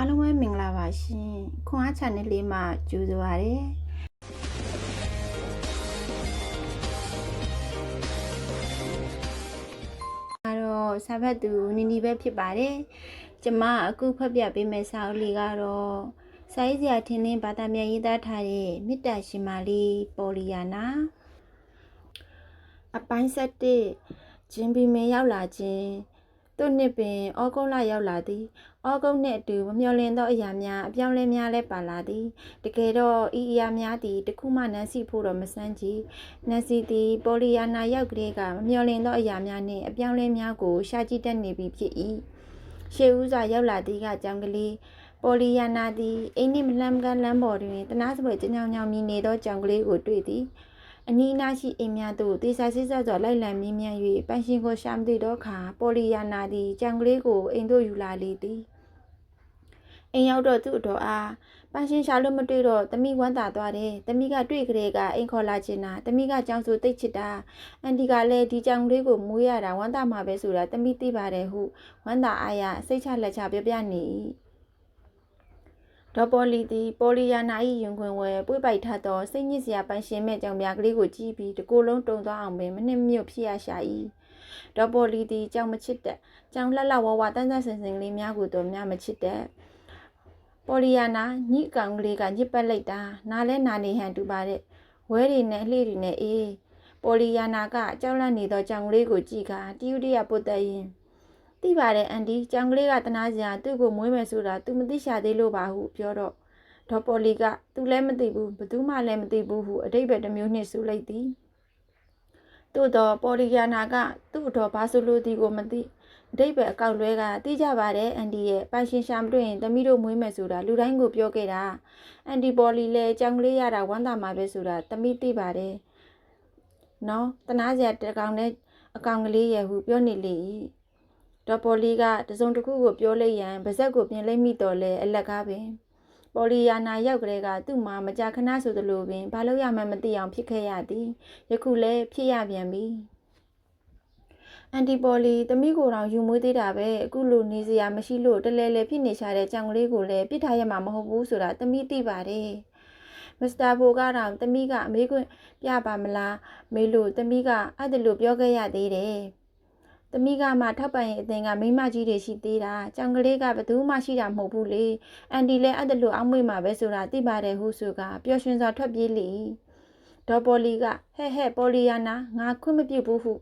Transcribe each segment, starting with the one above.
အားလုံးပဲမင်္ဂလာပါရှင်ခွန်အား channel လေးမှာကြိုဆိုပါရစေအားတော့စာဖတ်သူနီနီပဲဖြစ်ပါတယ်ကျမအခုဖတ်ပြပေးမယ့်စာအုပ်လေးကတော့စာရေးဆရာထင်းထင်းဘာသာပြန်ရေးသားထားတဲ့မေတ္တာရှင်မာလေးပေါ်လီယာနာအပိုင်းဆက်တစ်ဂျင်ဘီမင်ရောက်လာခြင်း သူ့နှစ်ပင်ဩဂုတ်လရောက်လာသည်ဩဂုတ်နှင့်အတူမမျှော်လင့်သောအရာများအပြောင်းလဲများလဲပါလာသည်တကယ်တော့ဤအရာများသည်တခုမှနန်းစီဖို့တော့မစမ်းကြည့်နန်းစီသည်ပေါ်လီယာနာရောက်ကလေးကမမျှော်လင့်သောအရာများနှင့်အပြောင်းလဲများကိုရှာကြည့်တတ်နေပြီဖြစ်၏ရှေးဦးစွာရောက်လာသည်ကကြောင်ကလေးပေါ်လီယာနာသည်အိမ်နှင့်မလှမ်းကမ်းလမ်းပေါ်တွင်တနာစပွဲကြောင်ကြောင်မြည်နေသောကြောင်ကလေးကိုတွေ့သည် အနီးနားရှိအိမ်များသို့တေစာစစ်ဆက်စွာလိုက်လံမြင်းမြန်း၍ပန်းရှင်ကိုရှာမသိတော့ခါပေါ်လီယာနာသည်ကြောင်ကလေးကိုအိမ်သို့ယူလာလေသည်အိမ်ရောက်တော့သူ့အတော်အားပန်းရှင်ရှာလို့မတွေ့တော့တမိဝမ်းသာသွားတယ်တမိကတွေ့ကြတဲ့ကအိမ်ခေါ်လာချင်တာတမိကကြောင်ဆိုတိတ်ချစ်တာအန်တီကလည်းဒီကြောင်ကလေးကိုမွေးရတာဝမ်းသာမှာပဲဆိုတာတမိသိပါတယ်ဟုဝမ်းသာအားရစိတ်ချလက်ချပြောပြနေ၏ ဒေါ်ပေါ်လီသည်ပေါ်လီယာနာ၏ယွန်ခွင်ဝဲပွေးပိုက်ထသောစိတ်ညစ်စရာပန်းရှင်မဲ့ကြောင်ပြားကလေးကိုကြည့်ပြီးတကိုယ်လုံးတုံသွားအောင်ပင်မနှိမ့်မြုပ်ဖြစ်ရရှာ၏ဒေါ်ပေါ်လီသည်ကြောင်မချစ်တဲ့ကြောင်လှလှဝဝတန်းတန်းစင်စင်ကလေးများကိုတော့များမချစ်တဲ့ပေါ်လီယာနာညိကောင်ကလေးကညစ်ပတ်လိုက်တာနားလဲနာနေဟန်တူပါတဲ့ဝဲတွေနဲ့အလှတွေနဲ့အေးပေါ်လီယာနာကကြောက်လန့်နေသောကြောင်ကလေးကိုကြည့်ခါတီယူတရပုတ်တဲ့ရင် သိပါတယ်အန်ဒီကြောင်ကလေးကတနာစရာသူ့ကိုမွေးမယ်ဆိုတာ तू မသိရှာသေးလို့ပါဟုပြောတော့ဒေါ်ပေါ်လီက "तू လည်းမသိဘူးဘသူမှလည်းမသိဘူး ဟုအတိတ်ပဲတစ်မျိုးနှင့်ဆူလိုက်သည်သို့တော့ပေါ်လီယာနာကသူ့အတော်ဘာဆိုလို့ဒီကိုမသိအတိတ်ပဲအကောက်လွဲကသိကြပါတယ်အန်ဒီရဲ့ပိုင်ရှင်ရှာမတွေ့ရင်သမီးတို့မွေးမယ်ဆိုတာလူတိုင်းကိုပြောခဲ့တာအန်ဒီပေါ်လီလည်းကြောင်ကလေးရတာဝမ်းသာမှာပဲဆိုတာသမီးသိပါတယ်နော်တနာစရာတကောင်နဲ့အကောင်ကလေးရဲ့ဟုပြောနေလေ၏ ဒေါ်ပေါ်လီကတစုံတစ်ခုကိုပြောလိုက်ရန်ဗဇက်ကိုပြင်လိုက်မိတော့လဲအလကားပင်ပေါ်လီယာနာရောက်ကလေးကသူ့မှာမကြာခဏဆိုသလိုပင်ဘာလို့ရမှန်းမသိအောင်ဖြစ်ခဲ့ရသည်ယခုလဲဖြစ်ရပြန်ပြီအန်တီပေါ်လီသမီးကိုယ်တော်ယူမွေးသေးတာပဲအခုလိုနေစရာမရှိလို့တလဲလဲဖြစ်နေရှာတဲ့ကြောင်ကလေးကိုလည်းပြစ်ထားရမှာမဟုတ်ဘူးဆိုတာသမီးသိပါတယ်မစ္စတာဘိုကတော့သမီးကအမေကွပြပါမလားမေလို့သမီးကအဲ့ဒါလိုပြောခဲ့ရသေးတယ်။ သမီးကမှထောက်ပံ့ရေးအသင်ကမိမကြီးတွေရှိသေးတာ။ကြောင်ကလေးကဘသူမှရှိတာမဟုတ်ဘူးလေ။အန်တီလည်းအဲ့ဒါလိုအောက်မေ့မှာပဲဆိုတာသိပါတယ်ဟုဆိုကပျော်ရွှင်စွာထွက်ပြေးလေ။ဒေါ်ပေါ်လီကဟဲ့ဟဲ့ပေါ်လီယာနာငါခွင့်မပြုဘူးဟု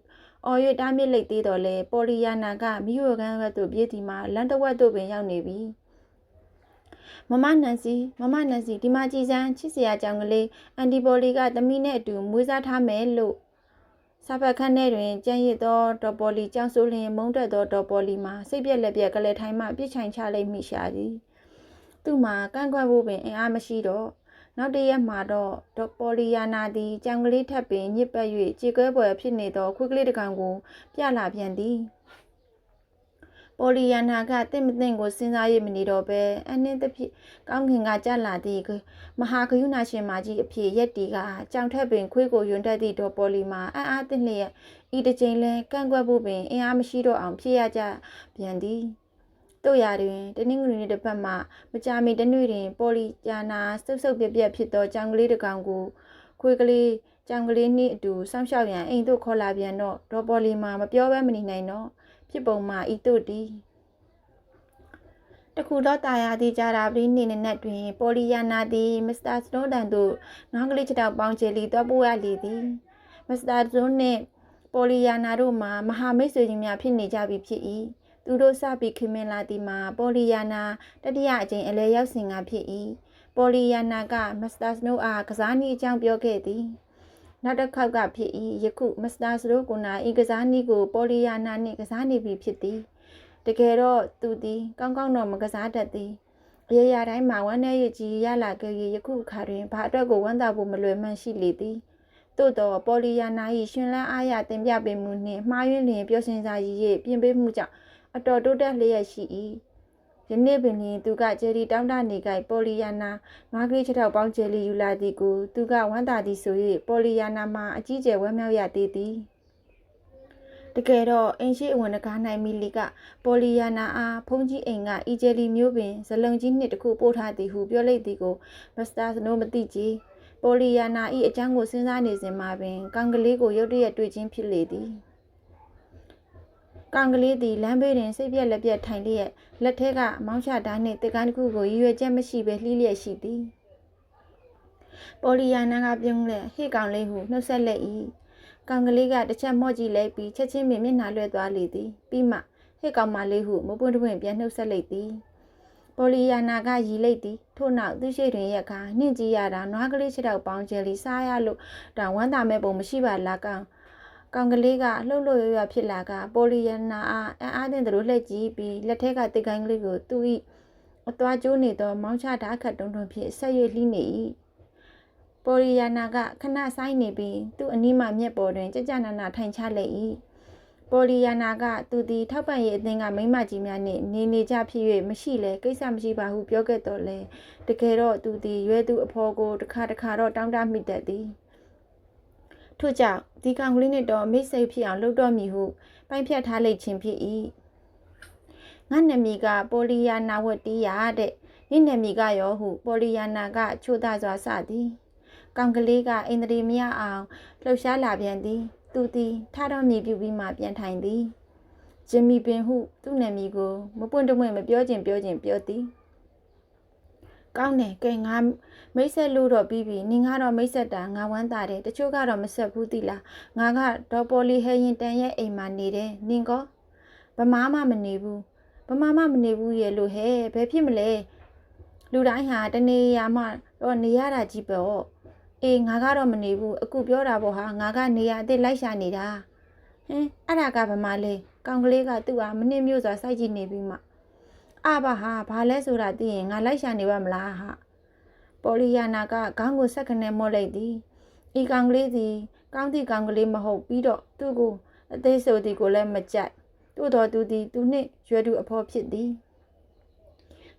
အော်ရွတားမြစ်လိုက်သေးတော့လေပေါ်လီယာနာကမိယိုကန်းဘက်သို့ပြေးဒီမှာလန်တဝက်သို့ပင်ရောက်နေပြီ။မမနန်စီမမနန်စီဒီမှာကြည်စမ်းချစ်စရာကြောင်ကလေးအန်တီပေါ်လီကသမီးနဲ့အတူမွေးစားထားမယ်လို့ စာဖတ်ခန်းထဲတွင်ကြမ်းရစ်သောဒေါ်ပေါ်လီကြောင်ဆိုးလျင်မုန်းတက်သောဒေါ်ပေါ်လီမှာစိတ်ပြက်လက်ပြက်ကလေးထိုင်မှပြစ်ချိုင်ချလိုက်မိရှာသည်သူ့မှာကန့်ကွက်ဖို့ပင်အင်အားမရှိတော့နောက်တရက်မှာတော့ဒေါ်ပေါ်လီယာနာသည်ကြောင်ကလေးထပ်ပင်ညစ်ပတ်၍ကြေကွဲပွဲဖြစ်နေသောခွေးကလေးတစ်ကောင်ကိုပြလာပြန်သည် ပေါ်လီယာနာကတင့်မတင့်ကိုစဉ်းစားရမနေတော့ပဲအနှင်းတစ်ဖြစ်ကောင်းခင်ကကြလာသည့်မဟာဂယုဏရှင်မကြီးအဖြစ်ရက်တီကကြောင်ထက်ပင်ခွေးကိုယွန်တက်သည့်ဒေါ်ပေါ်လီမှာအံ့အားသင့်လျက်ဤတစ်ချိန်လဲကန့်ကွက်ဖို့ပင်အင်အားမရှိတော့အောင်ဖြစ်ရကြပြန်သည်တို့ရာတွင်တနင်္ဂနွေနေ့တစ်ပတ်မှမကြာမီတနေ့တွင် ပေါ်လီယာနာစုပ်စုပ်ပြက်ပြက်ဖြစ်သောကြောင်ကလေးတစ်ကောင်ကိုခွေးကလေးကြောင်ကလေးနှင့်အတူစောင့်ရှောက်ရန်အိမ်သို့ခေါ်လာပြန်တော့ဒေါ်ပေါ်လီမှာမပြောဘဲမနေနိုင်တော့ ဖြစ်ပုံမှာဤတို့တီတခုတော့တာယာသည်ကြတာပရိနေနဲ့တွင် ပေါ်လီယာနာသည်မစ္စတာစနိုးဒန်တို့နောင်ကလေးချတောက်ပေါင်းချေလီတော့ပို့ရလေသည်မစ္စတာဇွန်းနှင့်ပေါ်လီယာနာတို့မှာမဟာမိတ်ဆွေကြီးများဖြစ်နေကြပြီဖြစ်၏သူတို့စပြီးခင်မင်လာသည်မှာပေါ်လီယာနာတတိယအကြိမ်အလဲရောက်စဉ်ကဖြစ်၏ပေါ်လီယာနာကမစ္စတာစနိုးအားကစားနည်းအကြောင်းပြောခဲ့သည် နောက်တစ်ခေါက်ကဖြစ်၏ယခုမစ္စတာစရိုးကိုနာဤကစားနည်းကိုပေါ်လီယာနာနှင့်ကစားနေပြီဖြစ်သည်တကယ်တော့သူသည်ကောင်းကောင်းတော့မကစားတတ်သည်အရာရာတိုင်းမှာဝမ်းနည်းရကြီးရလာခဲ့၍ယခုအခါတွင်ဘာအတွက်ကိုဝမ်းသာဖို့မလွယ်မှန်းရှိလေသည်သို့တော့ပေါ်လီယာနာ၏ရှင်လန်းအားရတင်ပြပေးမှုနှင့်မှားယွင်းလျင်ပျော်စင်စာရည်၍ပြင်ပေးမှုကြောင့်အတော်တိုးတက်လျက်ရှိ၏ ယနေ့ပင်လျင်သူကဂျယ်ရီတောင်းတနေကြပေါ်လီယာနာငါးကလေးချက်ထောက်ပေါင်းဂျယ်ရီယူလာသည်ကိုသူကဝမ်းသာသည်ဆို၍ပေါ်လီယာနာမှာအကြီးကျယ်ဝမ်းမြောက်ရသေးသည်တတကယ်တော့အင်ရှိအဝင်တကားနိုင်မီလီကပေါ်လီယာနာအားဖုန်ကြီးအိမ်ကအီဂျယ်လီမျိုးပင်ဇလုံကြီးနှစ်တစ်ခုပို့ထားသည်ဟုပြောလိုက်သည်ကိုမစ္စတာစနိုးမသိကြည်ပေါ်လီယာနာ၏အကြောင်းကိုစဉ်းစားနေစဉ်မှာပင်ကောင်ကလေးကိုရုတ်တရက်တွေ့ချင်းဖြစ်လေသည် ကောင်ကလေးသည်လမ်းဘေးတွင်စိတ်ပြက်လက်ပြက်ထိုင်လျက်လက်ထဲကမောင်းချဓာတ်နှင့်တကန်းတစ်ခုကိုရည်ရွယ်ချက်မရှိဘဲလှီးလျက်ရှိသည်ပေါ်လီယာနာကပြုံးလက်ဟေ့ကောင်လေးဟုနှုတ်ဆက်လက်၏ကောင်ကလေးကတစ်ချက်မော့ကြည့်လိုက်ပြီးချက်ချင်းပင်မျက်နှာလွှဲသွားလေသည်ပြီးမှဟေ့ကောင်မလေးဟုမပွင့်တပွင့်ပြန်နှုတ်ဆက်လိုက်သည်ပေါ်လီယာနာကရီလိုက်သည်ထို့နောက်သူရှိတွင်ရက်ခါနှင့်ကြည့်ရတာနွားကလေးခြေထောက်ပေါင်းကျယ်လီစားရလို့တောင်ဝမ်းသာမဲ့ပုံမရှိပါလားကောင် ကောင်ကလေးကလှုပ်လှုပ်ရွရွဖြစ်လာကပေါ်လီယာနာအားအံ့အားသင့်သလိုလှည့်ကြည့်ပြီးလက်ထက်ကတိတ်ကိုင်းကလေးကိုသူ့၏အသွားကျိုးနေသောမောင်းချဓာတ်ခတ်တုံးတုံဖြင့်ဆက်ရွလှီးနေ၏ပေါ်လီယာနာကခဏဆိုင်နေပြီးသူ့အနီးမှမျက်ပေါ်တွင်ကြကြနာနာထိုင်ချလိုက်၏ပေါ်လီယာနာကသူသည်ထောက်ပံ့ရေးအသင်းကမိမကြီးများနှင့်နေနေကြဖြစ်၍မရှိလဲကိစ္စမရှိပါဟုပြောခဲ့တော်လဲတကယ်တော့သူသည်ရွယ်သူအဖော်ကိုတစ်ခါတစ်ခါတော့တောင်းတမိတတ်သည် ထို့ကြောင့်ဒီကောင်ကလေးနဲ့တော့မိတ်ဆိတ်ဖြစ်အောင်လုပ်တော့မည်ဟုပိုင်းဖြတ်ထားလိုက်ခြင်းဖြစ်၏ငါနာမည်ကပေါ်လီယာနာဝတီယာတဲ့နိနာမည်ကရောဟုပေါ်လီယာနာကချိုးသားစွာစသည်ကောင်ကလေးကအင်္ဒရီမရအောင်လှုပ်ရှားလာပြန်သည် သူသည်ထတော့မြေပြူပြီးမှပြန်ထိုင်သည်ဂျင်မီပင်ဟု သူ့နာမည်ကိုမပွင့်တမွင့်မပြောချင်ပြောချင်ပြောသည် ကောင်းတယ်ကဲငါမိတ်ဆက်လို့တော့ပြီးပြီနင်ကတော့မိတ်ဆက်တာငါဝမ်းသာတယ်တချို့ကတော့မဆက်ဘူးတိလားငါကဒေါ်ပေါ်လီဟဲရင်တန်ရဲ့အိမ်မှာနေတယ်နင်ကောဗမာမှမနေဘူးဗမာမှမနေဘူးရဲ့လို့ဟဲ့ဘယ်ဖြစ်မလဲလူတိုင်းဟာတနေရာမှတော့နေရတာကြီးပေါ့အေးငါကတော့မနေဘူးအခုပြောတာပေါ့ဟာငါကနေရအစ်စ်လိုက်ရှာနေတာဟင်းအဲ့ဒါကဗမာလေးကောင်ကလေးကသူ့ဟာမနစ်မျိုးစွာစိုက်ကြည့်နေပြီးမှ အဘဟာဘာလဲဆိုတာသိရင်ငါလိုက်ရှာနေပါမလားဟာပေါ်လီယာနာကခေါင်းကိုဆက်ခနဲ့မော့လိုက်သည်ဤကောင်ကလေးသည်ကောင်းသည့်ကောင်ကလေးမဟုတ်ပြီးတော့သူ့ကိုအသေးဆိုသည်ကိုလည်းမကြိုက်သို့တော်သူသည်သူနှင့်ရွယ်သူအဖော်ဖြစ်သည်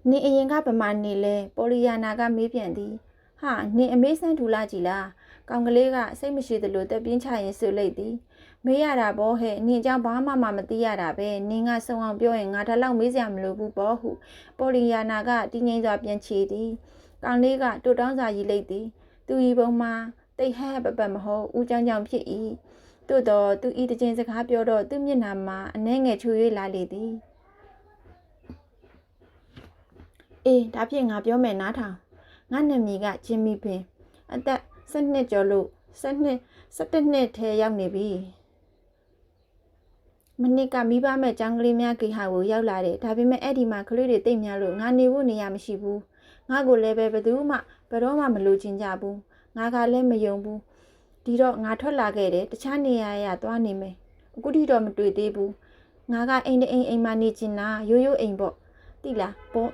နေအရင်ကဗမာနေလဲပေါ်လီယာနာကမေးပြန်သည်ဟာနင်အမေးဆန်းထူလာကြည်လားကောင်ကလေးကစိတ်မရှိသလိုတက်ပြင်းချရင်ဆွလိုက်သည် မေးရတာဘောဟဲ့နင်အကြောင်းဘာမှမမသိရတာပဲနင်ကစုံအောင်ပြောရင်ငါဒါလောက်မေးစရာမလိုဘူးဘောဟုပေါ်လီယာနာကတင်းငိမ့်စွာပြန်ချေသည်ကောင်လေးကတူတောင်းစာရီလိုက်သည်သူဤပုံမှာတိတ်ဟဲ့ပပတ်မဟုတ်ဦးကြောင်ကြောင်ဖြစ်၏သို့တော့သူဤတခြင်းစကားပြောတော့သူ့မျက်နှာမှာအနှဲငယ်ချွေ၍လာလေသည်အေးဒါဖြင့်ငါပြောမယ်နားထောင်ငါနာမည်ကဂျင်မီပင်အသက်12ကျော်လို့12 17နှစ်ထဲရောက်နေပြီ မနစ်ကမိဘမဲ့ចောင်းကလေးများကိဟာကိုရောက်လာတယ်ဒါပေမဲ့အဲ့ဒီမှာကလေးတွေတိတ်များလို့ငါနေဖို့နေရမရှိဘူးငါကိုလည်းပဲဘယ်သူမှဘယ်တော့မှမလိုချင်ကြဘူးငါကလည်းမယုံဘူးဒီတော့ငါထွက်လာခဲ့တယ်တခြားနေရာရသွားနေမယ်အခုထိတော့မတွေ့သေးဘူးငါကအိမ်တအိမ်အိမ်မှာနေချင်တာရိုးရိုးအိမ်ပေါ့တိလားပေါ့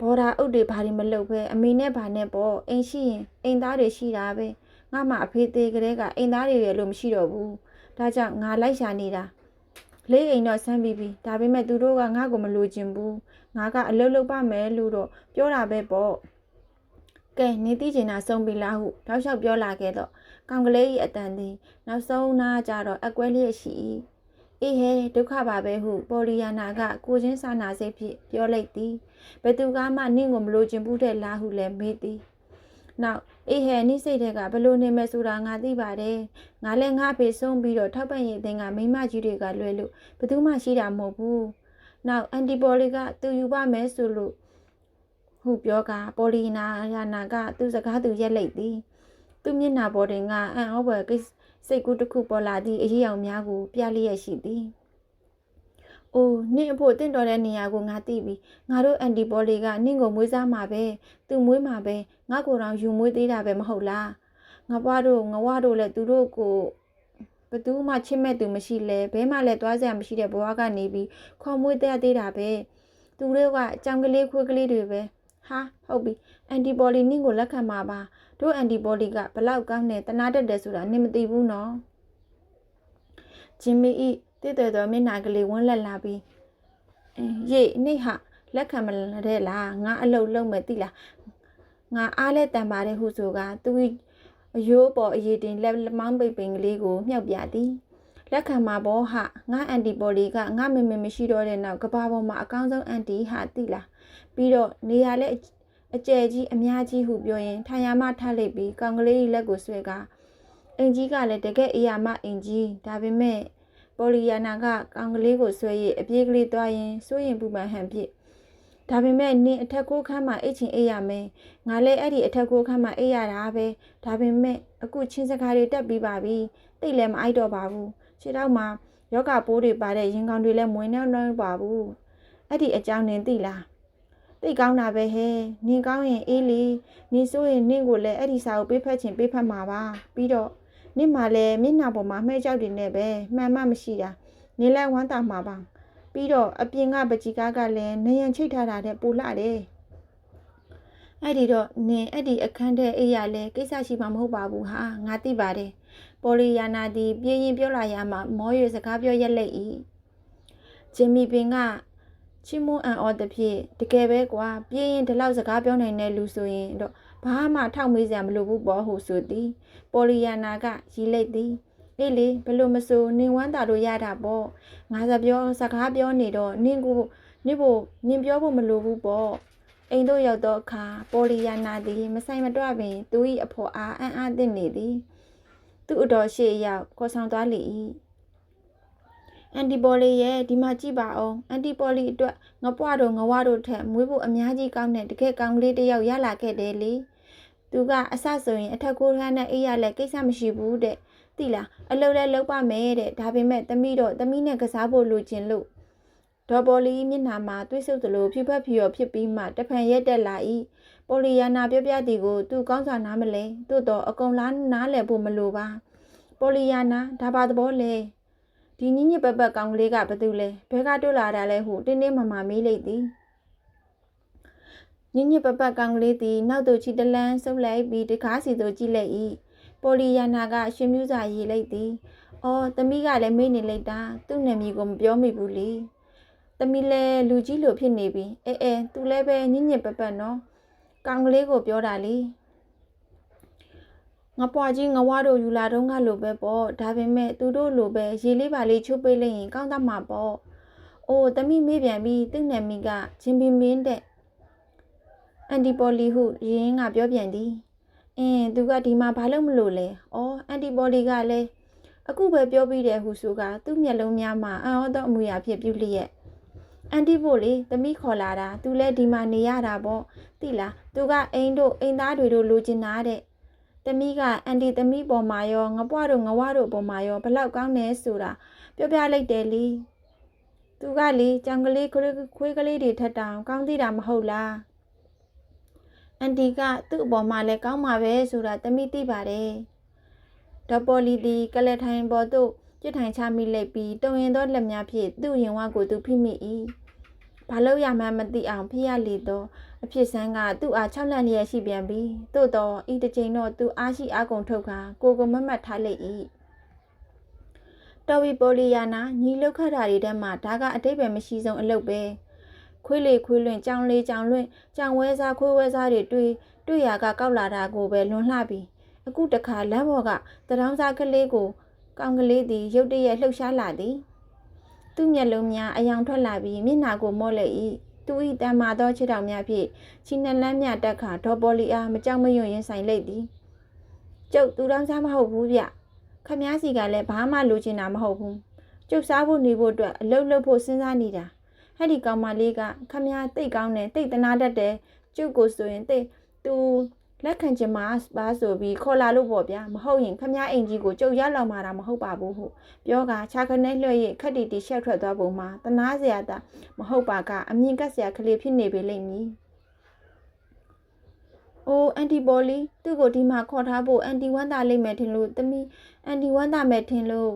ဘော်ဒါအုပ်တွေဘာတွေမလုပ်ပဲအမေနဲ့ဘာနဲ့ပေါ့အိမ်ရှိရင်အိမ်သားတွေရှိတာပဲငါမှအဖေသေးကလေးကအိမ်သားတွေရလို့မရှိတော့ဘူးဒါကြောင့်ငါလိုက်ရှာနေတာ လေးအိမ်တော့ဆန်းပြီးပြီဒါပေမဲ့သူတို့ကငါ့ကိုမလိုချင်ဘူးငါကအလုပ်လုပ်ပါမယ်လို့တော့ပြောတာပဲပေါ့ကဲနေသိချင်တာဆုံးပြီလားဟုတောက်လျှောက်ပြောလာခဲ့တော့ကောင်ကလေး၏အတန်သည်နောက်ဆုံးနာကြတော့အကွဲလျက်ရှိ၏အေးဟဲဒုက္ခပါပဲဟုပေါ်လီယာနာကကိုချင်းစာနာစိတ်ဖြင့်ပြောလိုက်သည်ဘယ်သူကမှနင့်ကိုမလိုချင်ဘူးတဲ့လားဟုလည်းမေးသည် နောက်အေးဟဲနိစိတ်တဲ့ကဘလို့နေမဲ့ဆိုတာငါသိပါတယ်ငါလည်းငါဖေဆုံးပြီးတော့ထောက်ပံ့ရေးအသင်းကမိမကြီးတွေကလွယ်လို့ဘယ်သူမှရှိတာမဟုတ်ဘူးနောက်အန်တီပေါ်လီကသူယူပါမယ်ဆိုလို့ဟုပြောကပေါ်လီနာယာနာကသူ့စကားသူရက်လိုက်သည်သူမျက်နှာပေါ်တွင်ကအံ့ဩဖွယ်ကိစ္စစိတ်ကူးတစ်ခုပေါ်လာသည့်အရေးအောင်များကိုပြလျက်ရှိသည်။ အိုးနင့်အဖို့တင့်တော်တဲ့နေရာကိုငါသိပြီ။ငါတို့အန်တီဘော်လီကနင့်ကိုမွေးစားမှာပဲ။သူမွေးမှာပဲ။ငါကိုယ်တော်ယူမွေးသေးတာပဲမဟုတ်လား။ငါဘွားတို့ငါဝါတို့လည်းသူတို့ကိုဘသူမှချစ်မဲ့သူမရှိလဲဘဲမှလည်းသွားစရာမရှိတဲ့ဘဝကနေပြီးခေါ်မွေးတဲ့သေးတာပဲ။သူတို့ကအကြောင်ကလေးခွေးကလေးတွေပဲ။ဟာဟုတ်ပြီ။အန်တီဘော်လီနင့်ကိုလက်ခံပါပါ။တို့အန်တီဘော်ဒီကဘလောက်ကောင်းနေတနာတက်တယ်ဆိုတာနင်မသိဘူးနော်ဂျင်မီဤ တည်တယ်တော်မျက်နှာကလေးဝန်းလက်လာပြီးယေနေဟာလက်ခံမလဲလားငါအလုတ်လုံးမယ်တိလားငါအားလဲတန်ပါတယ်ဟုဆိုကသူအယိုးပေါ်အရေးတင်လက်မောင်းပိတ်ပင်ကလေးကိုမြှောက်ပြသည်လလက်ခံမှာဘောဟာငါအန်တီဘော်လီကငါမမေမရှိတော့တဲ့နောက်ကဘာပေါ်မှာအကောင်းဆုံးအန်တီဟာတိလားပြီးတော့နေရာလဲအကျယ်ကြီးအများကြီးဟုပြောရင်ထိုင်ရမထလိုက်ပြီးကောင်ကလေးကြီးလက်ကိုဆွဲကအင်ကြီးကလည်းတကယ်အေးရမအင်ကြီးဒါပေမဲ့ ပေါ်လီယာနာကကောင်ကလေးကိုဆွဲရအပြေးကလေးသွားရင်စိုးရင်ပူပန်ဟန်ဖြစ်ဒါပေမဲ့နင်အထက်ကိုခန်းမှာအိတ်ချင်အိတ်ရမယ်ငါလည်းအဲ့ဒီအထက်ကိုခန်းမှာအိတ်ရတာပဲဒါပေမဲ့အခုချင်းစကားတွေတက်ပြီးပါပြီတိတ်လည်းမအိုက်တော့ပါဘူးခြေထောက်မှာယောဂပိုးတွေပါတဲ့ရင်ကောင်တွေလည်းမဝင်တော့တော့ပါဘူးအဲ့ဒီအကြောင်းနင်သိလားသိကောင်းတာပဲဟဲ့နင်ကောင်းရင်အေးလေနင်ဆိုရင်နင့်ကိုလည်းအဲ့ဒီစာကိုပေးဖက်ချင်ပေးဖက်မှာပါပြီးတော့ နင့်မှလည်းမျက်နှာပေါ်မှာမှဲကြောက်တွေနဲ့ပဲမှန်မှမရှိတာနင်လည်းဝမ်းသာမှာပါပြီးတော့အပြင်ကပကြီးကားကလည်းနယံချိတ်ထားတာတဲ့ပူလှတယ်အဲ့ဒီတော့နင်အဲ့ဒီအခန်းထဲအေးရလဲကိစ္စရှိမှာမဟုတ်ပါဘူးဟာငါသိပါတယ်ပေါ်လီယာနာဒီပြင်းရင်ပြောလာရမှာမောရွေစကားပြောရက်လက်ဤဂျင်မီပင်ကချီမွန်အန်အော်တဖြစ်တကယ်ပဲကွာပြင်းရင်ဒီလောက်စကားပြောနိုင်တဲ့လူဆိုရင်တော့ဘာမှထောက်မေးစရာမလိုဘူးပေါ့ဟုဆိုသည် ပေါ်လီယာနာကရီလိုက်သည်အေးလေဘလို့မဆိုနင်ဝမ်းတာလို့ရတာပေါ့ငါစပြောစကားပြောနေတော့နင်ကိုနင်ဖို့နင်ပြောဖို့မလိုဘူးပေါ့အိမ်တို့ရောက်တော့အခါပေါ်လီယာနာသည်မဆိုင်မတွပင်သူ၏အဖော်အားအံ့အားသင့်နေသည်သူ့အတော်ရှေ့ရောက်ခေါ်ဆောင်သွားလေ၏အန်တီပေါ်လီရဲ့ဒီမှာကြည့်ပါအောင်အန်တီပေါ်လီအတွက်ငပွားတို့ငဝါတို့ထက်မွေးဖို့အများကြီးကောင်းတဲ့တကယ်ကောင်းကလေးတစ်ယောက်ရလာခဲ့တယ်လေ သူကအဆဆိုရင်အထက်ကိုရမ်းနဲ့အေးရလဲကိစ္စမရှိဘူးတဲ့သိလားအလုပ်လဲလုပ်ပါမယ်တဲ့ဒါပေမဲ့သမီးတော့သမီးနဲ့ကစားဖို့လိုချင်လို့ဒေါ်ပေါ်လီမျက်နှာမှာသွေးဆုပ်သလိုဖြူဖက်ဖြူရောဖြစ်ပြီးမှတဖန်ရက်တက်လာ၏ပေါ်လီယာနာပြပြတီကိုသူကောင်းစွာနားမလဲသို့တော့အကုန်လားနားလည်ဖို့မလိုပါပေါ်လီယာနာဒါပါသဘောလဲဒီညညပပကောင်ကလေးကဘာတူလဲဘဲကတွေ့လာတာလဲဟုတင်းတင်းမမမေးလိုက်သည် ညညပပကောင်ကလေးသည်နောက်သို့ချီတလန်းဆုပ်လိုက်ပြီးတကားစီသို့ကြည့်လိုက်၏ပေါ်လီယာနာကရှင်မြူးစာရေးလိုက်သည်အော်သမီးကလည်းမေ့နေလိုက်တာသူ့နာမည်ကိုမပြောမိဘူးလေသမီးလည်းလူကြီးလိုဖြစ်နေပြီအဲအဲသူလည်းပဲညညပပနော်ကောင်ကလေးကိုပြောတာလေငါပွားကြီးငဝါတို့ယူလာတော့ကလိုပဲပေါ့ဒါပေမဲ့သူတို့လိုပဲရေလေးပါလေးချိုးပေးလိုက်ရင်ကောင်းတတ်မှာပေါ့အိုးသမီးမေးပြန်ပြီးသူ့နာမည်ကဂျင်ဘီမင်းတဲ့ အန်တီပေါ်လီဟုရင်းကပြောပြန်သည်အင်းသူကဒီမှာဘာလို့မလို့လဲ။အော်အန်တီဘော်ဒီကလည်းအခုပဲပြောပြီးတယ်ဟုဆိုကသူ့မျက်လုံးများမှာအံ့ဩသောအမူအရာဖြစ်ပြုလျက်အန်တီဘို့လေသမီးခေါ်လာတာသူလဲဒီမှာနေရတာပေါ့သိလားသူကအိမ်တို့အိမ်သားတွေတို့လိုချင်တာတဲ့သမီးကအန်တီသမီးပေါ်မှာရောငပွားတို့ငဝါတို့ပေါ်မှာရောဘလောက်ကောင်းနေဆိုတာပြောပြလိုက်တယ်လေသူကလေကြောင်ကလေးခွေးကလေးတွေထက်တောင်ကောင်းသေးတာမဟုတ်လား အန်တီကသူ့အပေါ်မှာလည်းကောင်းမှာပဲဆိုတာတမိသိပါတယ်။ဒေါ်ပေါ်လီသည်ကလထိုင်ပေါ်သို့ကြစ်ထိုင်ချမိလိုက်ပြီးတုံရင်သောလက်များဖြင့်သူ့ရင်ဝကိုသူဖိမိ၏။ဘာလို့ရမှန်းမသိအောင်ဖိရလေတော့အဖြစ်ဆန်းကသူ့အား၆လက်လျက်ရှိပြန်ပြီးသို့တော့ဤတစ်ချိန်တော့သူအားရှိအားကုန်ထုတ်ခါကိုကိုမမတ်ထားလိုက်၏။တော်ဝီပိုလီယာနာညီလောက်ခတ်တာတွေထဲမှာဒါကအတိတ်ပဲမရှိဆုံးအလုပ်ပဲ။ ခွေးလေခွေးလွင့်ကြောင်လေကြောင်လွင့်ကြောင်ဝဲစားခွေးဝဲစားတွေတွေ့တွေ့ရကကောက်လာတာကိုပဲလွန်လှပြီအခုတခါလမ်းပေါ်ကတရောင်းစားကလေးကိုကောင်ကလေးသည်ရုတ်တရက်လှုပ်ရှားလာသည်သူ့မျက်လုံးများအယောင်ထွက်လာပြီးမျက်နှာကိုမော့လက်၏သူ၏တမ်းမာသောခြေထောက်များဖြင့်ချီနှလန်းမြတက်ခါဒေါ်ပေါ်လီအားမကြောက်မရွံ့ရင်ဆိုင်လိုက်သည်ကျုပ်သူတောင်းစားမဟုတ်ဘူးဗျခမားစီကလည်းဘာမှလိုချင်တာမဟုတ်ဘူးကျုပ်စားဖို့နေဖို့အတွက်အလုပ်လုပ်ဖို့စဉ်းစားနေတာ ဟဲ့ဒီကောင်မလေးကခမရတိတ်ကောင်းတယ်တိတ်တနာတတ်တယ်ကျုပ်ကိုဆိုရင်တိတ်သူလက်ခံချင်မှာပါဆိုပြီးခေါ်လာလို့ပေါ့ဗျာမဟုတ်ရင်ခမရအိမ်ကြီးကိုကျုပ်ရောက်လောက်မှာတာမဟုတ်ပါဘူးဟုပြောကခြာခနဲ့လွှဲ့ရခက်တီတီရှက်ထွက်သွားပုံမှာတနာစရာတာမဟုတ်ပါကအမြင်ကက်စရာကလေးဖြစ်နေပေလိမ့်မည်အိုးအန်တီဘော်လီသူ့ကိုဒီမှာခေါ်ထားဖို့အန်တီဝမ်းသာလိမ့်မယ်ထင်လို့တမီအန်တီဝမ်းသာမယ်ထင်လို့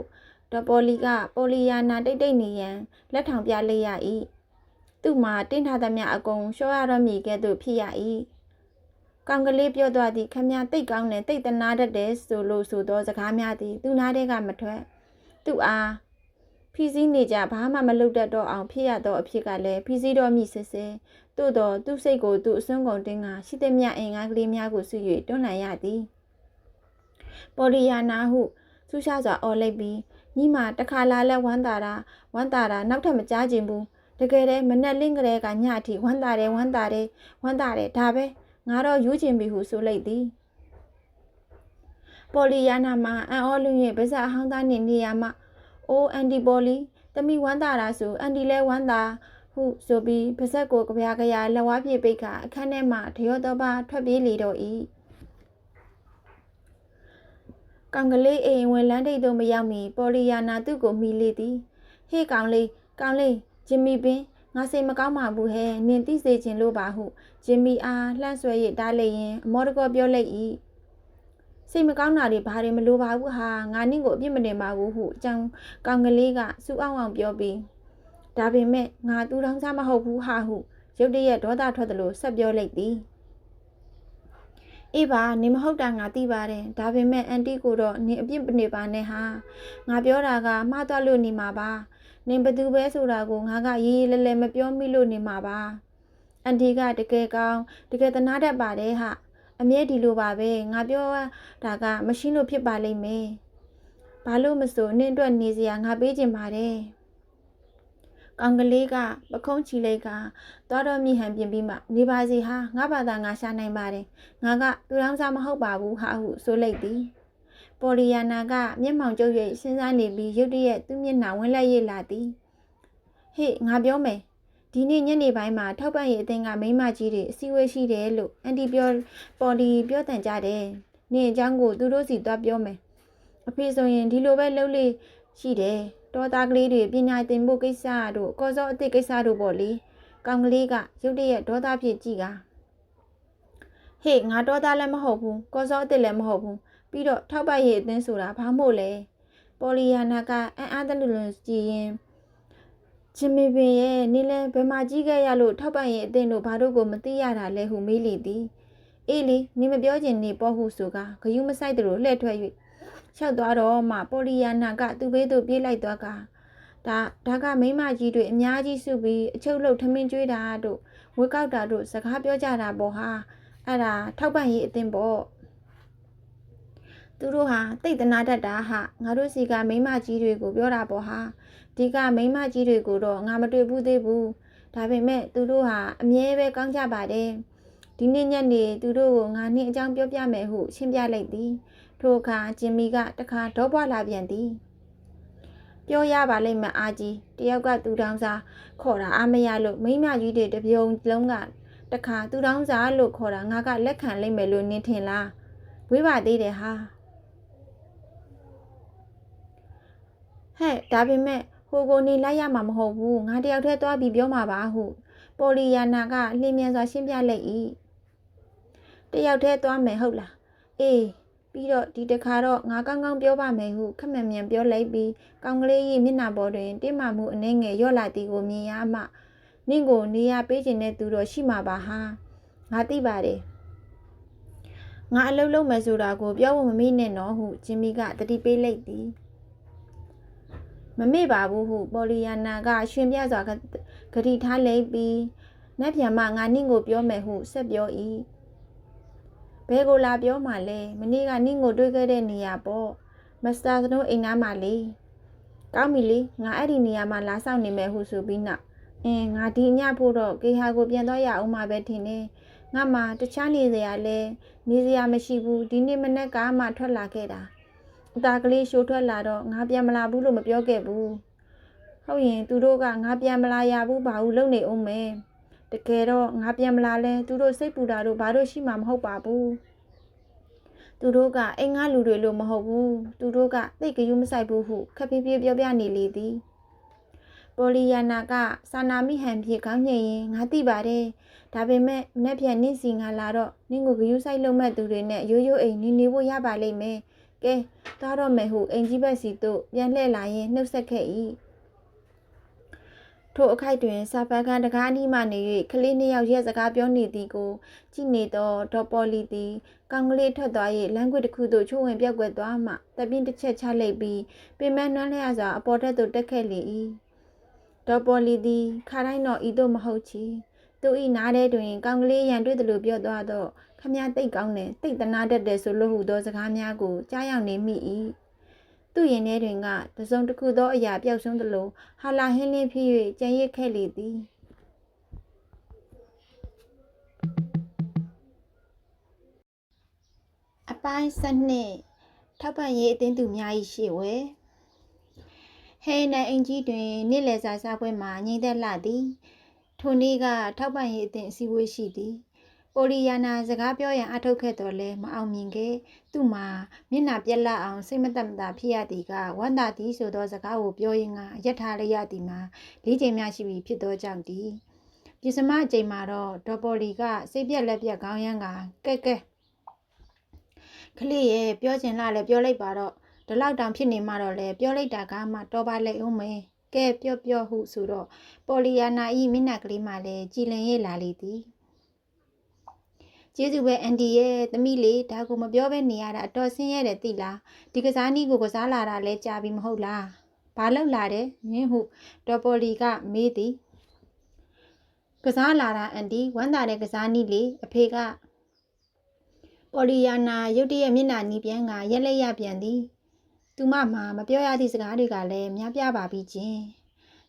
ဒေါ်ပေါ်လီကပေါ်လီယာနာတိတ်တိတ်နေရန်လက်ထောင်ပြလိုက်ရ၏သူ့မှာတင်းထားသမျှအကုန်ရှော့ရတော့မိကဲ့သို့ဖြစ်ရ၏ကောင်ကလေးပြောသွားသည်ခမတိတ်ကောင်းတယ်တိတ်တနာတတ်တယ်ဆိုလို့ဆိုသောစကားများသည်သူ့နားထဲကမထွက်သူ့အားဖီစည်းနေကြဘာမှမလုပ်တတ်တော့အောင်ဖြစ်ရသောအဖြစ်ကလည်းဖီစည်းတော်မိစစ်စစ်သို့တော့သူ့စိတ်ကိုသူ့အစွန်းကုန်တင်းကရှိသည်မြအင်္ဂါကလေးများကိုဆွ၍တွန်းလှန်ရသည်ပေါ်လီယာနာဟုဆူရှာစွာအော်လိုက်ပြီး ညီမတခါလာလဲဝမ်းတာတာဝမ်းတာတာနောက်ထပ်မကြားကျင်ဘူးတကယ်တည်းမနဲ့လင့်ကလေးကညအထိဝမ်းတာတယ်ဝမ်းတာတယ်ဝမ်းတာတယ်ဒါပဲငါတော့ယူချင်ပြီဟုဆိုလိုက်သည်ပေါ်လီယာနာမှာအန်အောလွင်ရဲ့ပါဇက်အဟောင်းသားနေနေရမှာအိုးအန်တီပေါ်လီတမိဝမ်းတာတာဆိုအန်တီလဲဝမ်းတာဟုဆိုပြီးပါဇက်ကိုကြပြားကြရာလက်ဝါးပြေပိတ်ကအခန်းထဲမှတရောတော့ပါထွက်ပြေးလေတော့၏ ကောင်ကလေးအိမ်ဝင်လမ်းထိပ်သို့မရောက်မီပေါ်လီယာနာသူ့ကိုမိလေသည်ဟေးကောင်လေးကောင်လေးဂျင်မီပင်ငါစိတ်မကောင်းပါဘူးဟဲ့နင်သိစေချင်လို့ပါဟုဂျင်မီအားလှန့်ဆွဲရတားလိုက်ရင်အမောတကောပြောလိုက်၏စိတ်မကောင်းတာတွေဘာတွေမလိုပါဘူးဟာငါနင့်ကိုအပြစ်မတင်ပါဘူးဟုအကြောင်းကောင်ကလေးကစူအောင်အောင်ပြောပြီးဒါပေမဲ့ငါသူတောင်းစားမဟုတ်ဘူးဟာဟုရုတ်တရက်ဒေါသထွက်သလိုဆက်ပြောလိုက်သည် အေးပါနေမဟုတ်တာငါသိပါတယ်ဒါပေမဲ့အန်တီကိုတော့နင်အပြစ်မနေပါနဲ့ဟာငါပြောတာကမှားသွားလို့နေမှာပါနင်ဘသူပဲဆိုတာကိုငါကရေးရေးလဲလဲမပြောမိလို့နေမှာပါအန်တီကတကယ်ကောင်းတကယ်သနာတတ်ပါတယ်ဟာအမြဲဒီလိုပါပဲငါပြောတာကမရှင်းလို့ဖြစ်ပါလိမ့်မယ်ဘာလို့မဆိုနင့်အတွက်နေစရာငါပေးခြင်းပါတယ် ကောင်ကလေးကပခုံးချီလိုက်ကသွားတော့မြဟန်ပြင်ပြီးမှနေပါစီဟာငါဘာသာငါရှာနိုင်ပါတယ်ငါကသူတောင်းစားမဟုတ်ပါဘူးဟာဟုဆိုလိုက်သည်ပေါ်လီယာနာကမျက်မှောင်ကျုပ်၍စဉ်းစားနေပြီးရုတ်တရက်သူ့မျက်နှာဝင်လိုက်ရလာသည်ဟေ့ငါပြောမယ်ဒီနေ့ညနေပိုင်းမှာထောက်ပံ့ရေးအသင်းကမိမကြီးတွေအစည်းအဝေးရှိတယ်လို့အန်တီပြောပေါ်လီပြောတန်ကြတယ်။နင်အကြောင်းကိုသူတို့စီသွားပြောမယ်။အဖေဆိုရင်ဒီလိုပဲလှုပ်လေရှိတယ်။ တော်သားကလေးတွေပညာသင်ဖို့ကိစ္စတို့ကောစောအစ်စ်ကိစ္စတို့ပေါ့လေ။ကောင်ကလေးကရုတ်တရက်ဒေါသဖြစ်ကြည့်ကဟေ့ငါတော်သားလည်းမဟုတ်ဘူးကောစောအစ်စ်လည်းမဟုတ်ဘူးပြီးတော့ထောက်ပံ့ရေးအသင်းဆိုတာဘာမို့လဲ။ပေါ်လီယာနာကအံ့အားသလိုလိုကြည်ရင်ချင်မီပင်ရဲ့နေလဲဘယ်မှာကြီးခဲ့ရလို့ထောက်ပံ့ရေးအသင်းတို့ဘာတို့ကိုမသိရတာလဲဟုမေးလေသည်အေးလေနေမပြောချင်နေပေါ့ဟုဆိုကဂယုမဆိုင်တလို့လှဲ့ထွက်၍ လျှောက်သွားတော့မှပေါ်လီယာနာကသူ့ဘေးသို့ပြေးလိုက်သွားကဒါဒါကမိမကြီးတွေအများကြီးစုပြီးအချုပ်လုတ်ထမင်းကျွေးတာတို့ဝေကောက်တာတို့စကားပြောကြတာပေါ့ဟာအဲ့ဒါထောက်ပံ့ရေးအသင်းပေါ့သူတို့ဟာတိတ်တနာတတ်တာဟာငါတို့စီကမိမကြီးတွေကိုပြောတာပေါ့ဟာဒီကမိမကြီးတွေကိုတော့ငါမတွေ့ဘူးသေးဘူးဒါပေမဲ့သူတို့ဟာအမြဲပဲကောင်းကြပါတယ်ဒီနေ့ညနေသူတို့ကိုငါနှင်းအကြောင်းပြောပြမယ်ဟုရှင်းပြလိုက်သည် ထိုအခါဂျင်မီကတခါဒေါပွားလာပြန်သည်ပြောရပါလိမ့်မယ်အာကြီးတယောက်ကသူတောင်းစားခေါ်တာအမရလို့မိမကြီးတွေတပြုံလုံးကတခါသူတောင်းစားလို့ခေါ်တာငါကလက်ခံလိုက်မယ်လို့နင်းထင်လားဝေးပါသေးတယ်ဟာဟဲ့ဒါပေမဲ့ဟိုကိုနေလိုက်ရမှာမဟုတ်ဘူးငါတယောက်တည်းသွားပြီးပြောမှာပါဟုပေါ်လီယာနာကလင်းမြန်စွာရှင်းပြလိုက်၏တယောက်တည်းသွားမယ်ဟုတ်လားအေး ပြီးတော့ဒီတခါတော့ငါကောင်းကောင်းပြောပါမယ်ဟုခက်မှန်မြန်ပြောလိုက်ပြီးကောင်းကလေး၏မျက်နှာပေါ်တွင်တင်းမာမှုအနှဲငယ်ရော့လာသည်ကိုမြင်ရမှနင့်ကိုနေရပေးခြင်းတဲ့သူတော့ရှိမှာပါဟာငါသိပါတယ်ငါအလုပ်လုပ်မယ်ဆိုတာကိုပြောဖို့မမေ့နဲ့နော်ဟုဂျင်မီကတတိပေးလိုက်သည်မမေ့ပါဘူးဟုပေါ်လီယာနာကရှင်ပြစွာဂတိထားလိုက်ပြီးနက်ပြန်မှငါနင့်ကိုပြောမယ်ဟုဆက်ပြော၏ ဘဲကိုလာပြောမှလဲမနေ့ကနင့်ကိုတွေ့ခဲ့တဲ့နေရာပေါ့မစ္စတာစနိုးအိမ်သားမှလေကောင်းပြီလေငါအဲ့ဒီနေရာမှာလာဆောင်နေမယ်ဟုဆိုပြီးနောက်အင်းငါဒီညဖို့တော့ကေဟာကိုပြန်တော့ရအောင်မှပဲထင်တယ်ငါမှတခြားနေစရာလဲနေစရာမရှိဘူးဒီနေ့မနေ့ကမှထွက်လာခဲ့တာအตาကလေးရှိုးထွက်လာတော့ငါပြန်မလာဘူးလို့မပြောခဲ့ဘူးဟုတ်ရင်သူတို့ကငါပြန်မလာရဘူးဘာလို့လုံနေအောင်မဲ တကယ်တော့ငါပြန်မလာလဲသူတို့စိတ်ပူတာတို့ဘာလို့ရှိမှာမဟုတ်ပါဘူးသူတို့ကအိမ်ငါလူတွေလို့မဟုတ်ဘူးသူတို့ကသိကယူမဆိုင်ဘူးဟုခက်ပြေးပြေးပြောပြနေလေသည်ပေါ်လီယာနာကစာနာမိဟန်ဖြစ်ခေါင်းညင်ရင်ငါသိပါတယ်ဒါပေမဲ့မနေ့ပြန်နေ့စီငါလာတော့နင့်ကိုဂယူဆိုင်လုံးမဲ့သူတွေနဲ့ရိုးရိုးအိမ်နေနေဖို့ရပါလိမ့်မယ်ကဲသွားတော့မယ်ဟုအိမ်ကြီးဘက်စီသို့ပြန်လှည့်လာရင်နှုတ်ဆက်ခဲ့၏ ထိုအခိုက်တွင်စာပန်းခန်းတကားအနီးမှနေ၍ကလေးနှစ်ယောက်ရဲ့စကားပြောနေသည်ကိုကြည့်နေသောဒေါ်ပေါ်လီသည်ကောင်းကလေးထွက်သွား၍လမ်းကွေတစ်ခုသို့ချိုးဝင်ပြောက်ကွယ်သွားမှတပ်ပြင်းတစ်ချက်ချလိုက်ပြီးပင်မနှွမ်းလျစွာအပေါ်ထက်သို့တက်ခဲ့လေ၏ဒေါ်ပေါ်လီသည်ခါတိုင်းတော့ဤသို့မဟုတ်ချီသူ၏နားထဲတွင်ကောင်းကလေးရန်တွေ့သလိုပြောသွားတော့ခမည်းတိတ်ကောင်းတယ်တိတ်တနာတတ်တယ်ဆိုလို့ဟူသောစကားများကိုကြားရောက်နေမိ၏ သူ့ရင်ထဲတွင်ကတစုံတစ်ခုသောအရာပျောက်ဆုံးသလိုဟာလာဟင်းလင်းဖြစ်၍ကြံရစ်ခဲ့လေသည်အပိုင်းစနစ်ထောက်ပံ့ရေးအသင်းသူများ၏ရှေ့ဝဲဟဲနန်အင်ကြီးတွင်နေ့လယ်စာစားပွဲမှာငိမ့်သက်လှသည်ထိုနေ့ကထောက်ပံ့ရေးအသင်းအစည်းအဝေးရှိသည် ပိုလီယာနာစကားပြောရန်အထုတ်ခဲ့တော်လဲမအောင်မြင်ခဲ့သူ့မှာမျက်နှာပြက်လက်အောင်စိတ်မသက်မသာဖြစ်ရသည်ကဝန္တာသည်ဆိုသောစကားကိုပြောရင်းကရက်ထားလိုက်ရသည်မှာလေးချိန်များရှိပြီဖြစ်သောကြောင့်တည်းပြစမအချိန်မှာတော့ဒေါ်ပိုလီကစိတ်ပြက်လက်ပြက်ခေါင်းရမ်းကကဲကဲခလေးရဲ့ပြောချင်လားလဲပြောလိုက်ပါတော့ဒီလောက်တောင်ဖြစ်နေမှတော့လဲပြောလိုက်တာကမှတော်ပါလိုက်အောင်မယ်ကဲပြောပြောဟုဆိုတော့ပိုလီယာနာဤမျက်နှာကလေးမှလည်းကြည်လင်ရဲ့လာလေသည် ကျေးဇူးပဲအန်ဒီရဲ့သမီးလေးဒါကိုမပြောဘဲနေရတာအတော်ဆင်းရဲတယ်သိလားဒီကစားနည်းကိုကစားလာတာလဲကြာပြီမဟုတ်လားဘာလောက်လာတယ်မင်းဟုဒေါ်ပေါ်လီကမေးသည်ကစားလာတာအန်ဒီဝမ်းသာတဲ့ကစားနည်းလေးအဖေကပေါ်လီယာနာရုတ်တရက်မျက်နှာနီးပြန်ကရက်လက်ရပြန်သည်သူမမှာမပြောရသည့်စကားတွေကလည်းများပြပါပြီချင်း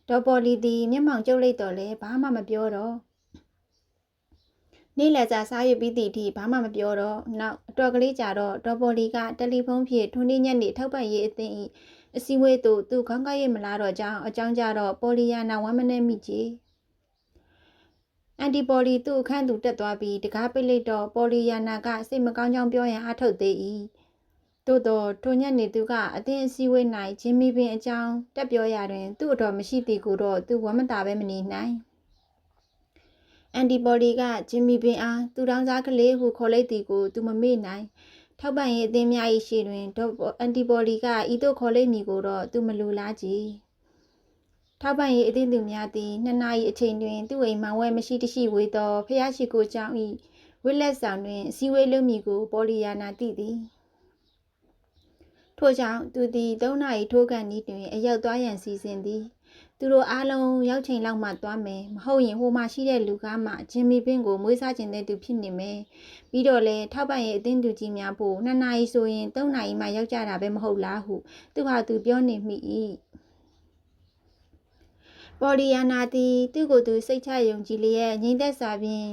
ဒေါ်ပေါ်လီသည်မျက်မှောင်ကျုပ်လိုက်တော့လဲဘာမှမပြောတော့ နေ့လည်စာစားရပြီးသည့်အထိဘာမှမပြောတော့နောက်အတော်ကလေးကြာတော့ဒေါ်ပေါ်လီကတယ်လီဖုန်းဖြင့်ထွန်းနေ့ညနေထောက်ပံ့ရေးအသင်း၏အစည်းအဝေးသို့သူခေါင်းကောက်ရမလားတော့ကြောင်းအကြောင်းကြတော့ပေါ်လီယာနာဝမ်းမနဲ့မိကြီးအန်တီပေါ်လီသူ့အခန်းသူတက်သွားပြီးတကားပိတ်လိုက်တော့ပေါ်လီယာနာကစိတ်မကောင်းကြောင်းပြောရန်အထုတ်သေး၏သို့တော့ထိုညနေသူကအသင်းအစည်းအဝေး၌ဂျင်မီပင်အကြောင်းတက်ပြောရတွင် သူ့အတော်မရှိသည်ကိုတော့သူဝမ်းမသာပဲမနေနိုင် အန်တီဘော်ဒီကဂျင်မီပင်အားသူတောင်းစားကလေးဟုခေါ်လိုက်သည်ကိုသူမမေ့နိုင်ထောက်ပံ့ရေးအသင်းများ၏ရှေ့တွင်ဒေါ်အန်တီဘော်ဒီကဤသို့ခေါ်လိုက်မည်ကိုတော့သူမလိုလားကြည်ထောက်ပံ့ရေးအသင်းသူများသည်နှစ်နာရီအချိန်တွင်သူ့အိမ်မှဝဲမရှိတရှိဝေသောဖျားရှိကိုကြောင့်၏ဝိလက်ဆောင်တွင်အစည်းအဝေးလုပ်မည်ကိုပေါ်လီယာနာသိသည်ထို့ကြောင့်သူသည်၃နာရီထိုးကန်ဤတွင်အရောက်သွားရန်စီစဉ်သည် သူတို့အားလုံးရောက်ချိန်လောက်မှသွားမယ်မဟုတ်ရင်ဟိုမှာရှိတဲ့လူကားမှဂျင်မီပင်းကိုမွေးစားခြင်းတဲ့သူဖြစ်နေမယ်ပြီးတော့လေထောက်ပံ့ရေးအသင်းသူကြီးများဖို့နှစ်နာရီဆိုရင်သုံးနာရီမှရောက်ကြတာပဲမဟုတ်လားဟုသူဟာသူပြောနေမိ၏ပေါ်လီယာနာသည်သူ့ကိုယ်သူစိတ်ချယုံကြည်လျက်ငြိမ်သက်စွာဖြင့်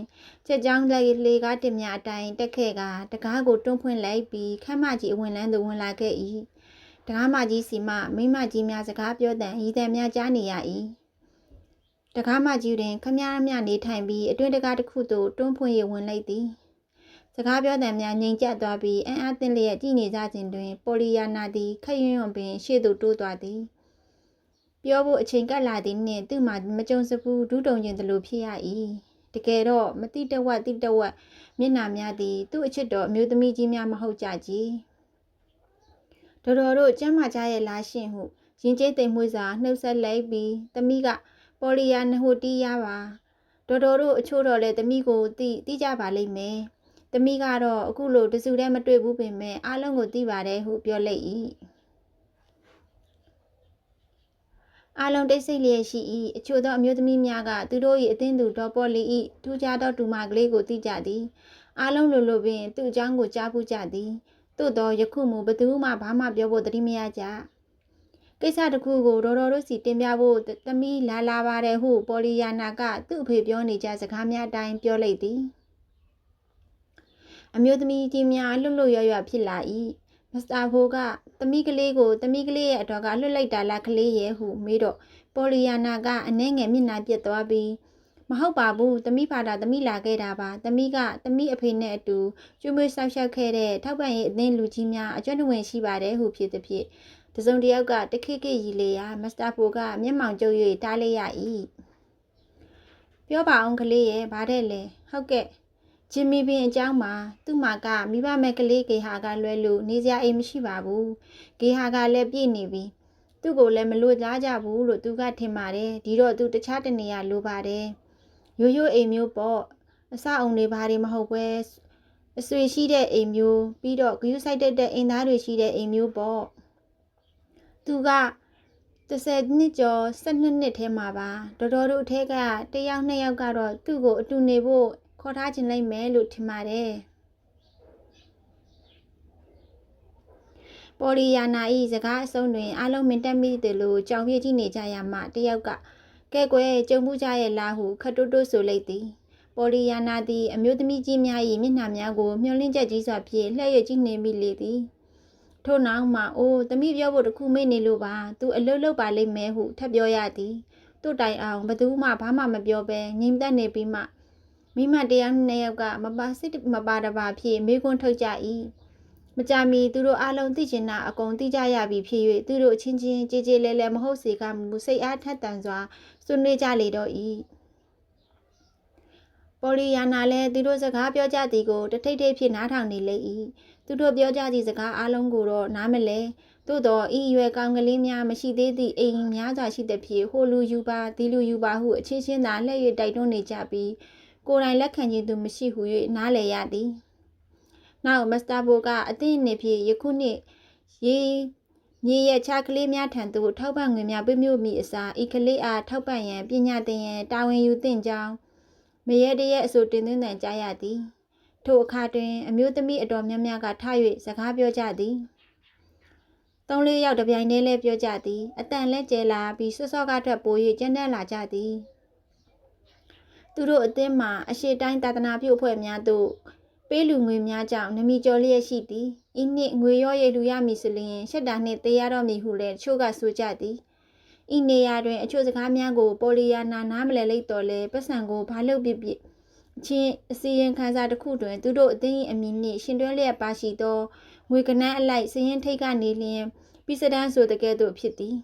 ချက်ကြောင်းလိုက်လေကားတင်များအတိုင်းတက်ခဲ့ကတကားကိုတွန်းဖွင့်လိုက်ပြီးခမ်းမကြီးအဝင်လန်းသို့ဝင်လာခဲ့၏ တကားမကြီးစီမှမိမကြီးများစကားပြောတဲ့ဤတဲ့များကြားနေရ၏တကားမကြီးတွင်ခမည်းမြနေထိုင်ပြီးအတွင်းတကားတစ်ခုသို့တွန်းဖွင့်ရဝင်လိုက်သည်စကားပြောတဲ့များငြိမ်ကျပ်သွားပြီးအံ့အားသင့်လျက်ကြည်နေကြခြင်းတွင် ပေါ်လီယာနာသည်ခက်ရွံ့ရွံ့ပင် ရှေ့သို့တိုးသွားသည်ပြောဖို့အချိန်ကပ်လာသည်နှင့်သူ့မှာမကြုံစဘူးဒူးတုံကျင်သလိုဖြစ်ရ၏တကယ်တော့မတိတဝက်တိတဝက်မျက်နှာများသည် သူ့အချစ်တော်အမျိုးသမီးကြီးများမဟုတ်ကြကြ ည်တော်တော်တို့ကျမ်းမာကြရဲ့လားရှင်ဟုရင်ကျေးသိမ်မွေးစွာနှုတ်ဆက်လိုက်ပြီးသမီးကပေါ်လီယာနဟိုတီးရပါတော်တော်တို့အချို့တော့လေသမီးကိုတိတိကြပါလိမ့်မယ်သမီးကတော့အခုလိုတစုတည်းမတွေ့ဘူးပင်မဲ့အားလုံးကိုသိပါတယ်ဟုပြောလိုက်၏အားလုံးတိတ်ဆိတ်လျက်ရှိ၏အချို့သောအမျိုးသမီးများကသူတို့၏အသင်းသူဒေါ်ပေါ်လီ၏ထူးခြားသောဒူမကလေးကိုသိကြသည်အားလုံးလိုလိုပင်သူ့အကြောင်းကိုကြားဖူးကြသည် သို့သောယခုမှဘသူမှဘာမှပြောဖို့တတိမရကြကိစ္စတစ်ခုကိုဒေါ်တော်တို့စီတင်ပြဖို့သမီးလာလာပါတယ်ဟုပေါ်လီယာနာကသူ့အဖေပြောနေကြစကားများအတိုင်းပြောလိုက်သည်အမျိုးသမီးကြီးများလှုပ်လှုပ်ရွရွဖြစ်လာ၏မစ္စတာဖိုးကသမီးကလေးကိုသမီးကလေးရဲ့အတော်ကလွတ်လိုက်တာလားကလေးရဲ့ဟုမေးတော့ပေါ်လီယာနာကအနှဲငယ်မျက်နှာပြက်သွားပြီး မဟုတ်ပါဘူးသမီးဖာတာသမီးလာခဲ့တာပါသမီးကသမီးအဖေနဲ့အတူကျွေးမွေးဆောက်ရှောက်ခဲ့တဲ့ထောက်ပံ့ရေးအသင်းလူကြီးများအကျွမ်းတဝင်ရှိပါတယ်ဟုဖြစ်သည်ဖြင့်တစုံတစ်ယောက်ကတခိခိရီလေယာမစ္စတာဖိုကမျက်မှောင်ကျုပ်၍တားလိုက်ရ၏ပြောပါအောင်ကလေးရဲ့ဗါတဲ့လေဟုတ်ကဲ့ဂျင်မီပင်အကြောင်းမှာသူ့မှာကမိဘမဲ့ကလေးကေဟာကလွဲလို့နေစရာအိမ်မရှိပါဘူးကေဟာကလည်းပြည့်နေပြီသူ့ကိုလည်းမလို့ကြားကြဘူးလို့သူကထင်ပါတယ်ဒီတော့သူတခြားတနေရာလိုပါတယ် ရိုးရိုးအိမ်မျိုးပေါ့အစအုံတွေဘာတွေမဟုတ်ပဲအဆွေရှိတဲ့အိမ်မျိုးပြီးတော့ဂယုဆိုင်တက်တဲ့အိမ်သားတွေရှိတဲ့အိမ်မျိုးပေါ့သူက30နှစ်ကျော်12နှစ်ထဲမှာပါတော်တော်တို့အထက်ကတယောက်နှစ်ယောက်ကတော့သူ့ကိုအတူနေဖို့ခေါ်ထားခြင်းလိုက်မယ်လို့ထင်ပါတယ်ပေါ်လီယာနာ၏စကားအဆုံးတွင်အလုံးမင်တက်မိသည်လို့ကြောင်ပြည့်ကြည့်နေကြရမှတယောက်က ကဲကွယ်ကြုံမှုကြရဲ့လားဟုခတ်တိုးတိုးဆိုလိုက်သည်ပေါ်လီယာနာသည်အမျိုးသမီးကြီးများ၏မျက်နှာများကိုမျှော်လင့်ချက်ကြီးစွာဖြင့်လှည့်ရကြည့်နေမိလေသည်ထို့နောက်မှအိုးသမီးပြောဖို့တခုမေ့နေလို့ပါသူအလုတ်လုတ်ပါလိမ့်မယ်ဟုထပ်ပြောရသည်တို့တိုင်အောင်ဘသူမှဘာမှမပြောဘဲငြိမ်သက်နေပြီးမှမိမတရားနှစ်ယောက်ကမပါစစ်မပါတပါဖြင့်မေးခွန်းထုတ်ကြ၏ မကြမီသူတို့အားလုံးသိချင်တာအကုန်သိကြရပြီဖြစ်၍သူတို့အချင်းချင်းကြေကြေလဲလဲမဟုတ်စေကမူစိတ်အားထက်သန်စွာဆွေးနွေးကြလေတော့၏ပေါ်လီယာနာလည်းသူတို့စကားပြောကြသည်ကိုတထိတ်ထိတ်ဖြစ်နားထောင်နေလေ၏သူတို့ပြောကြသည့်စကားအားလုံးကိုတော့နားမလဲသို့တော့ဤရွယ်ကောင်ကလေးများမရှိသေးသည့်အိမ်များစွာရှိသည်ဖြစ်ဟိုလူယူပါဒီလူယူပါဟုအချင်းချင်းသာလှည့်၍တိုက်တွန်းနေကြပြီးကိုယ်တိုင်လက်ခံခြင်းသူမရှိဟု၍နားလည်ရသည် နောက်မစ္စတာဘိုကအသင်းအနေဖြင့်ယခုနှစ်ရေမြေရချကလေးများထံသို့ထောက်ပံ့ငွေများပြမြို့မိအစားဤကလေးအားထောက်ပံ့ရန်ပညာသင်ရန်တာဝန်ယူသင့်ကြောင်းမရဲတရဲအဆိုတင်သွင်းတန်ကြားရသည်ထိုအခါတွင်အမျိုးသမီးအတော်များများကထ၍စကားပြောကြသည်သုံးလေးယောက်တစ်ပြိုင်တည်းလဲပြောကြသည်အတန်လဲကျဲလာပြီးစောစောကထက်ပို၍ကျန်းတဲ့လာကြသည်သူတို့အသင်းမှာအရှိတိုင်းတာသနာပြုအဖွဲ့များသို့ ပေးလူငွေများကြောင့်နမီကျော်လျက်ရှိသည်ဤနှစ်ငွေရောရည်လူရမည်ဆိုလျင်ရှက်တာနှင့်တရားတော်မည်ဟုလည်းတချို့ကဆိုကြသည်ဤနေရာတွင်အချို့စကားများကိုပေါ်လီယာနာနားမလည်လိမ့်တော်လဲပတ်စံကိုဘာလုပ်ပြပြအချင်းအစီရင်ခံစာတစ်ခုတွင်သူတို့အသင်း၏အမည်နှင့်ရှင်တွဲလျက်ပါရှိသောငွေကနန်းအလိုက်စည်ရင်ထိတ်ကနေလျင်ပြီးစဒန်းဆိုတဲ့ကဲ့သို့ဖြစ်သည်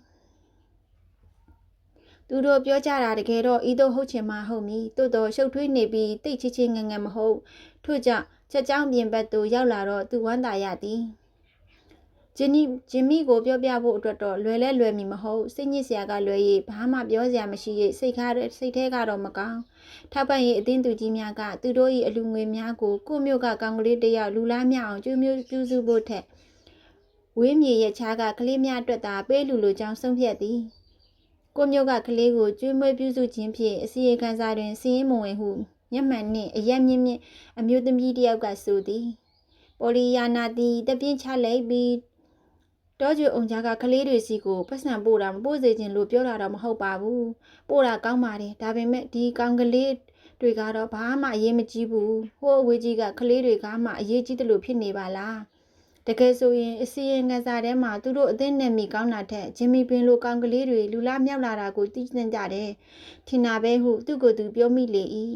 သူတို့ပြောကြတာတကယ်တော့ဤသို့ဟုတ်ချင်မှဟုတ်မည်သို့တော့ရှုပ်ထွေးနေပြီးတိတ်ချစ်ချင်းငငယ်မဟုတ်ထို့ကြောင့် ချက်ကြောင်းပြင်ဘက်သို့ရောက်လာတော့သူဝမ်းသာရသည်ဂျင်းနီဂျင်မီကိုပြောပြဖို့အတွက်တော့လွယ်လဲလွယ်မီမဟုတ်စိတ်ညစ်စရာကလွယ်၍ဘာမှပြောစရာမရှိ၍စိတ်ကားစိတ်ထဲကတော့မကောင်းထောက်ပံ့ရေးအသင်းသူကြီးများကသူတို့၏အလူငွေများကိုကိုမျိုးကကောင်ကလေးတယောက်လူလားမြအောင်ကျွေးမျိုးပြုစုဖို့ထက်ဝေးမြေရဲ့ချားကကလေးများအတွက်သာပေးလူလိုကြောင်းဆုံးဖြတ်သည်ကိုမျိုးကကလေးကိုကျွေးမွေးပြုစုခြင်းဖြင့်အစီအကံစားတွင်စီးရင်မဝင်ဟု မျက်မှန်နှင့်အရက်မြင့်မြင့်အမျိုးသမီးတယောက်ကဆိုသည်ပေါ်လီယာနာသည်တပြင်းချလိုက်ပြီးတောကျွအောင်ကြားကကလေးတွေစီကိုပတ်စံပို့တာမပို့စေခြင်းလို့ပြောတာတော့မဟုတ်ပါဘူးပို့တာကောင်းပါတယ်ဒါပေမဲ့ဒီကောင်ကလေးတွေကတော့ဘာမှအရေးမကြီးဘူးဟိုအဝေးကြီးကကလေးတွေကမှအရေးကြီးတယ်လို့ဖြစ်နေပါလားတကယ်ဆိုရင်အစီရင်ခံစာထဲမှာသူတို့အသိနဲ့မိကောင်းတာထက်ဂျင်မီပင်လိုကောင်ကလေးတွေလူလားမြောက်လာတာကိုသိနေကြတယ်ထင်တာပဲဟုသူ့ကိုယ်သူပြောမိလေ၏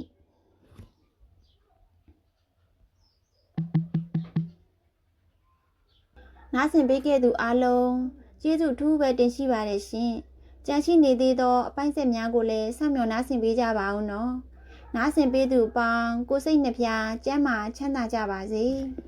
နားဆင်ပေးခဲ့သူအားလုံးကျေးဇူးထူးပဲတင်ရှိပါတယ်ရှင်ကြံရှိနေသေးသောအပိုင်းဆက်များကိုလည်းစောင့်မျှော်နားဆင်ပေးကြပါဦးနော်နားဆင်ပေးသူပေါင်းကိုစိတ်နှပြကျမ်းမာချမ်းသာကြပါစေ။